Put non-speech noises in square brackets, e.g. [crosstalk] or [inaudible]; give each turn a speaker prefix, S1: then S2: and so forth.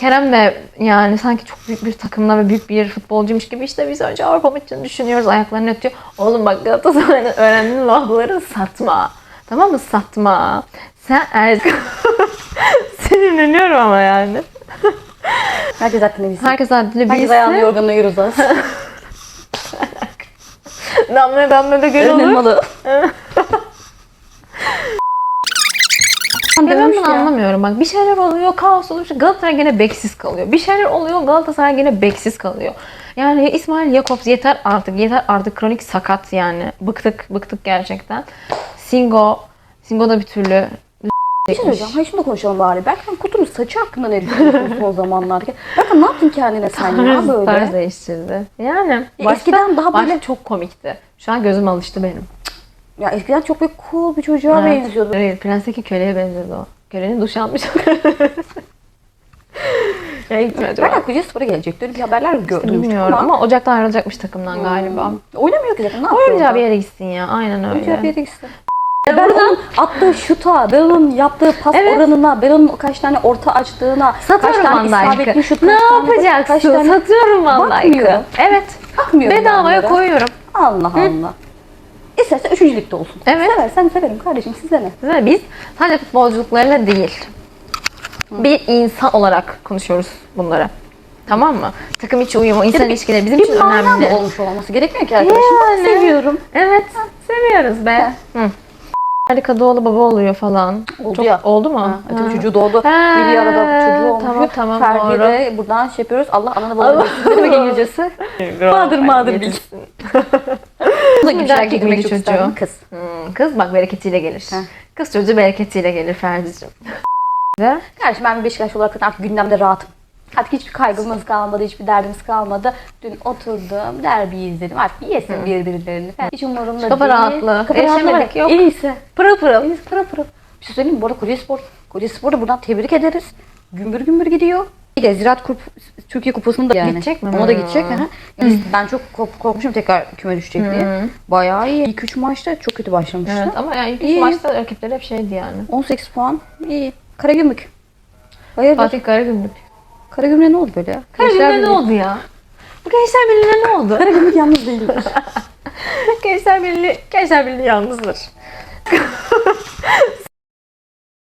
S1: Kerem de yani sanki çok büyük bir takımla ve büyük bir futbolcuymuş gibi işte biz önce Avrupa maçını düşünüyoruz. Ayaklarını ötüyor. Oğlum bak Galatasaray'ın [laughs] öğrendiğin lafları satma. Tamam mı? Satma. Sen er... Sinirleniyorum [laughs] ama yani. [laughs]
S2: Herkes hakkında bilsin.
S1: Herkes haddini
S2: Herkes ayağını
S1: bilsin.
S2: yorganına yürüz az.
S1: Damla damla da göl olur.
S2: Elmalı.
S1: Ya ben bunu anlamıyorum. Bak bir şeyler oluyor, kaos oluyor. Galatasaray gene beksiz kalıyor. Bir şeyler oluyor, Galatasaray gene beksiz kalıyor. Yani İsmail Jakobs yeter artık. Yeter artık kronik sakat yani. Bıktık, bıktık gerçekten. Singo, Singo da bir türlü
S2: Bir şey söyleyeceğim. Hayır da konuşalım bari. Berkan Kutu'nun saçı hakkında ne düşünüyorsun son zamanlarda? Berkan ne yaptın kendine sen ya [laughs] böyle?
S1: tarz değiştirdi. Yani başta,
S2: eskiden daha böyle-
S1: çok komikti. Şu an gözüm alıştı benim.
S2: Ya eskiden çok böyle cool bir çocuğa
S1: Evet.
S2: benziyordu.
S1: Evet, Prens'teki köleye benziyordu o. Kölenin duş almış. [laughs] ya gitme acaba.
S2: Berkan Koca Spor'a gelecekti. Öyle bir haberler gördüm.
S1: Bilmiyorum ama Ocak'ta ayrılacakmış takımdan galiba.
S2: Hmm. Oynamıyor ki zaten. Ne yapıyor orada?
S1: bir yere gitsin ya. Aynen öyle.
S2: Oynayacağı bir yere gitsin. Ben onun attığı şuta, ben onun yaptığı pas
S1: Evet.
S2: oranına, ben onun kaç tane orta açtığına,
S1: Satıyorum
S2: kaç tane
S1: Van
S2: isabetli
S1: Dijk'ı.
S2: şut,
S1: Ne
S2: kaç tane-
S1: yapacaksın?
S2: kaç tane-
S1: Satıyorum Van Dijk'ı.
S2: Bakmıyorum.
S1: Evet.
S2: Bakmıyorum
S1: Bedavaya
S2: ben onlara.
S1: koyuyorum.
S2: Allah Allah. İstersen üçüncü ligde olsun.
S1: Evet.
S2: Seversen severim kardeşim sizde ne?
S1: Değil mi? Biz sadece futbolculuklarıyla değil. Bir insan olarak konuşuyoruz bunları. Tamam mı? Takım içi uyumu, insan ilişkileri bizim için
S2: Bir
S1: önemli.
S2: da olmuş olması gerekmiyor ki arkadaşım. Ben
S1: Yani.
S2: seviyorum.
S1: Evet. Seviyoruz be. Hı. Harika doğulu baba oluyor falan.
S2: Oldu
S1: Çok-
S2: ya.
S1: Oldu mu?
S2: Ha,
S1: Ha.
S2: çocuğu doğdu.
S1: Ha,
S2: Bir arada çocuğu olmuş.
S1: tamam, tamam,
S2: Ferdi
S1: doğru.
S2: de buradan şey yapıyoruz. Allah ananı babanı. Ne demek İngilizcesi? Mağdur mağdur bilsin. [laughs] Da demek çok
S1: çocuğu.
S2: Kız.
S1: Hmm, kız bak bereketiyle gelir.
S2: Heh.
S1: Kız çocuğu bereketiyle gelir Ferdi'cim. Ve
S2: Kardeşim ben bir Beşiktaşlı olarak artık gündemde rahatım. Artık hiçbir kaygımız kalmadı, hiçbir derdimiz kalmadı. Dün oturdum, derbiyi izledim. Artık yesin birbirlerini falan. Hiç umurumda
S1: Kafa
S2: değil.
S1: rahatlığı.
S2: Kafa rahatlığı.
S1: Yok.
S2: En iyisi.
S1: pırıl pırıl.
S2: En iyisi pırıl pırıl. Bir şey söyleyeyim mi? Bu arada Kocaspor, Kocaspor'u da buradan tebrik ederiz. Gümbür gümbür gidiyor. De Ziraat Kup, Türkiye Kupası'nda yani.
S1: Gidecek mi?
S2: Ona da
S1: Hmm.
S2: gidecek. hı. Yani ben çok kork- korkmuşum tekrar küme düşecek diye. Bayağı iyi. İlk üç maçta çok kötü başlamıştı.
S1: Evet ama yani ilk üç
S2: İyi.
S1: maçta rakipleri hep şeydi yani.
S2: 18 puan. İyi. Karagümrük. Hayırdır?
S1: Fatih Karagümrük.
S2: Karagümrük'e ne oldu böyle ya?
S1: Karagümrük'e ne
S2: Birliği-
S1: oldu ya? Bu Gençler Birliği'ne ne oldu?
S2: Karagümrük yalnız değil. [laughs]
S1: Gençler Birliği, Gençler Birliği yalnızdır.